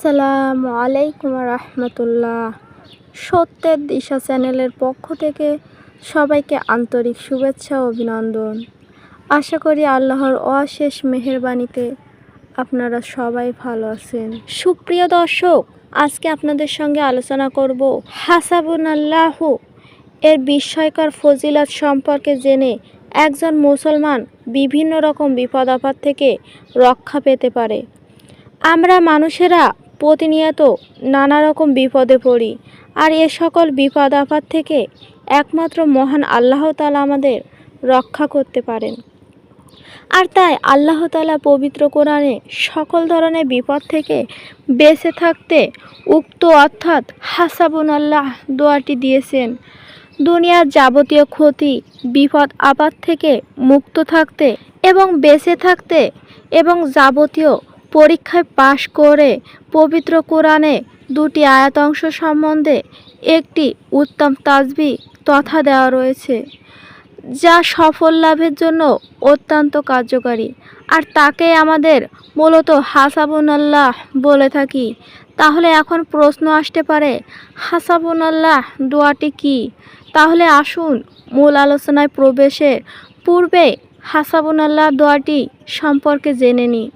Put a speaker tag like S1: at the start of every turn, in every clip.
S1: আসসালামু আলাইকুম রহমতুল্লাহ। সত্যের দিশা চ্যানেলের পক্ষ থেকে সবাইকে আন্তরিক শুভেচ্ছা ও অভিনন্দন। আশা করি আল্লাহর অশেষ মেহেরবানিতে আপনারা সবাই ভালো আছেন। সুপ্রিয় দর্শক, আজকে আপনাদের সঙ্গে আলোচনা করব হাসাবুন আল্লাহ এর বিস্ময়কর ফজিলত সম্পর্কে জেনে একজন মুসলমান বিভিন্ন রকম বিপদ আপদ থেকে রক্ষা পেতে পারে। আমরা মানুষেরা প্রতিনিয়ত নানা রকম বিপদে পড়ি। আর এ সকল বিপদ আপদ থেকে একমাত্র মহান আল্লাহ তালা আমাদের রক্ষা করতে পারেন। আর তাই আল্লাহ তালা পবিত্র কোরআনে সকল ধরনের বিপদ থেকে বেঁচে থাকতে উক্ত অর্থাৎ হাসাবুন আল্লাহ দোয়াটি দিয়েছেন। দুনিয়ার যাবতীয় ক্ষতি, বিপদ আপাত থেকে মুক্ত থাকতে এবং বেঁচে থাকতে এবং যাবতীয় পরীক্ষায় পাশ করে পবিত্র কোরআনে দুটি আয়াত অংশ সম্বন্ধে একটি উত্তম তাজবি তথা দেওয়া রয়েছে, যা সফল লাভের জন্য অত্যন্ত কার্যকারী। আর তাকে আমাদের মূলত হাসাবুন আল্লাহ বলে থাকি। তাহলে এখন প্রশ্ন আসতে পারে হাসাবুন আল্লাহ দোয়াটি কি? তাহলে আসুন মূল আলোচনায় প্রবেশের পূর্বে হাসাবুন আল্লাহ দোয়াটি সম্পর্কে জেনে নিই।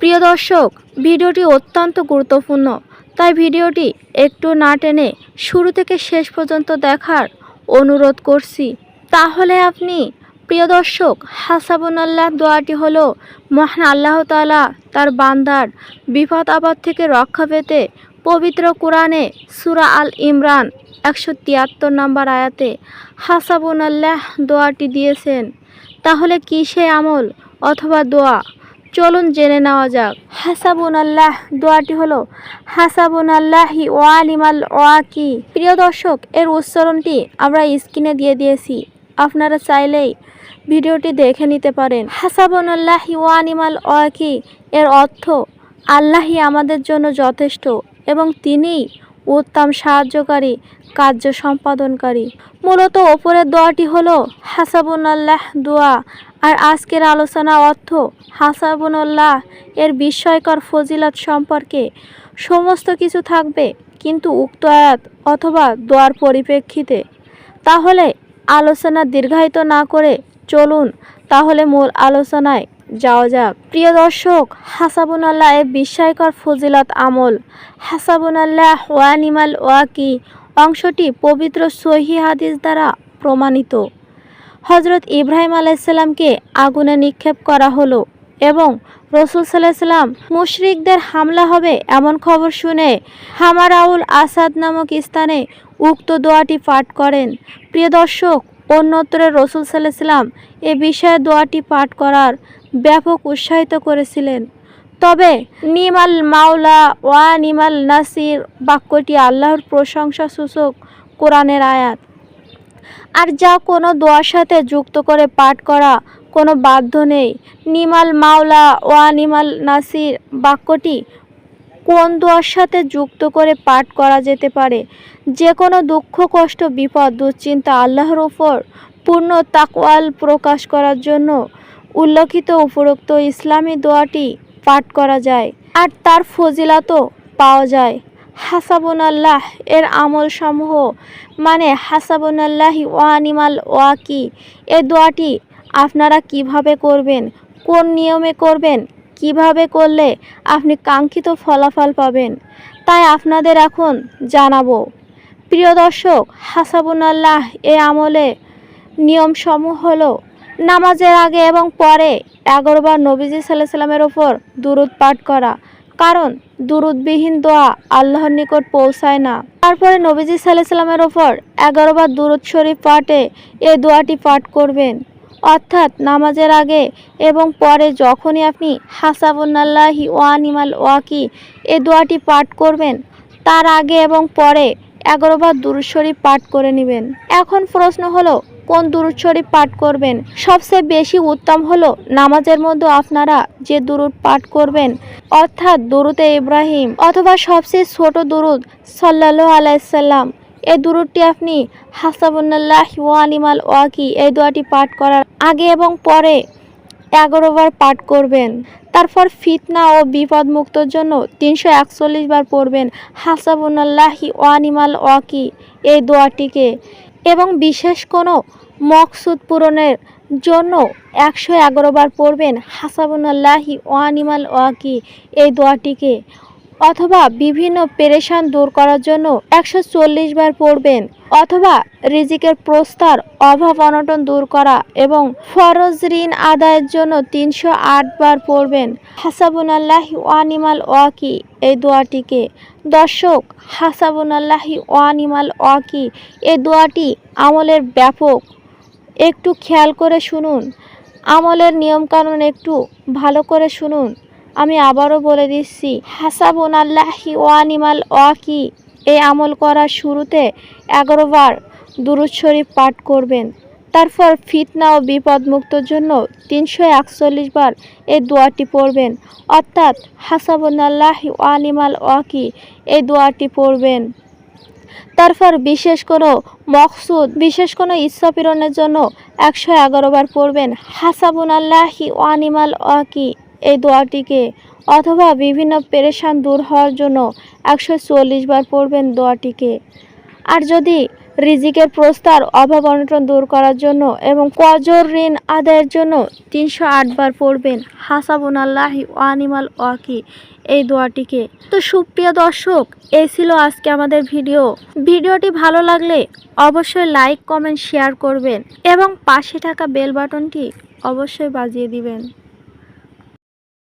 S1: প্রিয় দর্শক, ভিডিওটি অত্যন্ত গুরুত্বপূর্ণ, তাই ভিডিওটি একটু না টেনে শুরু থেকে শেষ পর্যন্ত দেখার অনুরোধ করছি। তাহলে আপনি, প্রিয় দর্শক হাসাবুন আল্লাহ দোয়াটি হলো, মহান আল্লাহ তালা তার বান্দার বিপদ আপদ থেকে রক্ষা পেতে পবিত্র কোরআনে সুরা আল ইমরান একশো তিয়াত্তর নম্বর আয়াতে হাসাবুন আল্লাহ দোয়াটি দিয়েছেন। তাহলে কী সে আমল অথবা দোয়া চলুন জেনে নেওয়া যাক। হাসাবুন আল্লাহ দোয়াটি হলো হাসাবুন আল্লাহি ওয়ালিমাল ওয়াকি। প্রিয় দর্শক, এর উচ্চারণটি আমরা স্ক্রিনে দিয়ে দিয়েছি। আপনারা চাইলেই ভিডিওটি দেখে নিতে পারেন। হাসাবুন আল্লাহি ওয়ানিমাল ওয়াকি। এর অর্থ আল্লাহি আমাদের জন্য যথেষ্ট এবং তিনিই উত্তম সাহায্যকারী, কার্য সম্পাদনকারী। মূলত ওপরের দোয়াটি হলো হাসাবুন আল্লাহ দোয়া। আর আজকের আলোচনা অর্থ হাসাবুল্লাহ এর বিস্ময়কর ফজিলত সম্পর্কে সমস্ত কিছু থাকবে কিন্তু উক্ত আয়াত অথবা দোয়ার পরিপ্রেক্ষিতে। তাহলে আলোচনা দীর্ঘায়িত না করে চলুন তাহলে মূল আলোচনায় যাওয়া যাক। প্রিয় দর্শক হাসাবুন আল্লাহ এর বিস্ময়কর ফজিলত আমল হাসাবুন আল্লাহ ওয়ানিমাল ওয়াকি অংশটি পবিত্র সহি হাদিস দ্বারা প্রমাণিত। হজরত ইব্রাহিম আলাইসাল্লামকে আগুনে নিক্ষেপ করা হলো এবং রসুল সাল্লাম মুশরিকদের হামলা হবে এমন খবর শুনে হামারাউল আসাদ নামক স্থানে উক্ত দোয়াটি পাঠ করেন। প্রিয় দর্শক, অন্যত্র রসুল সাল্লাম এ বিষয়ে দোয়াটি পাঠ করার ব্যাপক উৎসাহিত করেছিলেন। তবে নিমাল মাওলা ওয়া নিমাল নাসির বাক্যটি আল্লাহর প্রশংসা সূচক কোরআনের আয়াত। আর যা কোনো দোয়ার সাথে যুক্ত করে পাঠ করা কোনো বাধ্য নেই। নিমাল মাওলা ওয়া নিমাল নাসির বাক্যটি কোন দোয়ার সাথে যুক্ত করে পাঠ করা যেতে পারে? যে কোনো দুঃখ, কষ্ট, বিপদ, দুশ্চিন্তা আল্লাহর উপর পূর্ণ তাকওয়াল প্রকাশ করার জন্য উল্লেখিত উপরোক্ত ইসলামী দোয়াটি পাঠ করা যায়। আর তার ফজিলাতও পাওয়া যায়। হাসাবুন আল্লাহ এর আমল সমূহ মানে হাসাবুন আল্লাহি ওয়ানিমাল ওয়াকি। এ দোয়াটি আপনারা কীভাবে করবেন, কোন নিয়মে করবেন, কীভাবে করলে আপনি কাঙ্ক্ষিত ফলাফল পাবেন, তাই আপনাদের এখন জানাব। প্রিয় দর্শক হাসাবুন আল্লাহ এ আমলে নিয়মসমূহ হলো নামাজের আগে এবং পরে এগারোবার নবীজি সাল্লাহ সাল্লামের ওপর দুরুদ পাঠ করা কারণ দুরুদবিহীন দোয়া আল্লাহর নিকট পৌঁছায় না। তারপরে নবীজি সাল্লাহ সাল্লামের ওপর এগারোবার দুরুদ শরীফ পাঠে এই দোয়াটি পাঠ করবেন। অর্থাৎ নামাজের আগে এবং পরে যখনই আপনি হাসাবুল্লাহি ওয়ানিমাল ওয়াকি এ দোয়াটি পাঠ করবেন, তার আগে এবং পরে এগারোবার দুরুদ শরীফ পাঠ করে নেবেন। এখন প্রশ্ন হলো কোন দুরুদ শরীফ পাঠ করবেন? সবচেয়ে বেশি উত্তম হলো নামাজের মধ্যে আপনারা যে দুরুদ পাঠ করবেন, অর্থাৎ দুরুদে ইব্রাহিম, অথবা সবচেয়ে ছোট দুরুদ সাল্লাহ আলাইসাল্লাম এই দুরুদটি আপনি হাসাবুল্লাহ ওয়ানিমাল ওয়াকি, এই দোয়াটি পাঠ করার আগে এবং পরে এগারো বার পাঠ করবেন। তারপর ফিতনা ও বিপদ মুক্তর জন্য তিনশো একচল্লিশ বার পড়বেন হাসাবুনাল্লাহি ওয়ানিমাল ওয়াকি এই দোয়াটিকে। এবং বিশেষ কোনো মকসুদ পূরণের জন্য একশো এগারো বার পড়বেন হাসাবুনাল্লাহি ওয়ানিমাল ওয়াকি এই দোয়াটিকে। অথবা বিভিন্ন পেরেশান দূর করার জন্য একশো চল্লিশ বার পড়বেন, অথবা রিজিকের প্রস্তার, অভাব অনটন দূর করা এবং ফরজ ঋণ আদায়ের জন্য তিনশো আট বার পড়বেন। হাসাবুন আল্লাহি ওয়ানিমাল ওয়াকি এই দোয়াটিকে। দর্শক হাসাবুন আল্লাহি ওয়ানিমাল ওয়াকি এই দোয়াটি আমলের ব্যাপক। একটু খেয়াল করে শুনুন। আমলের নিয়মকানুন একটু ভালো করে শুনুন। আমি আবারও বলে দিচ্ছি, হাসাবুন আল্লাহি ওয়ানিমাল ওয়াকি এই আমল করার শুরুতে এগারো বার দুরুদ শরীফ পাঠ করবেন। তারপর ফিতনা ও বিপদ মুক্তর জন্য তিনশো একচল্লিশ বার এই দোয়াটি পড়বেন। অর্থাৎ, হাসাবুন আল্লাহি ওয়ানিমাল ওয়াকি এই দোয়াটি পড়বেন। তারপর বিশেষ কোনো মকসুদ, বিশেষ কোনো ইচ্ছা পূরণের জন্য একশো এগারো বার পড়বেন, হাসাবুন আল্লাহি ওয়ানিমাল ওয়াকি এই দোয়াটিকে, অথবা বিভিন্ন পেরেশান দূর হওয়ার জন্য একশো চল্লিশ বার পড়বেন দোয়াটিকে। আর যদি রিজিকের প্রস্তার, অভাব, অনটন দূর করার জন্য এবং কজর ঋণ আদায়ের জন্য তিনশো বার পড়বেন। হাসাবুন আল্লাহি ওয়ানিমাল ওয়াকি এই দোয়াটিকে। তো সুপ্রিয় দর্শক, এই ছিল আজকে আমাদের ভিডিও। ভিডিওটি ভালো লাগলে অবশ্যই লাইক, কমেন্ট, শেয়ার করবেন এবং পাশে থাকা বেল বাটনটি অবশ্যই বাজিয়ে দিবেন।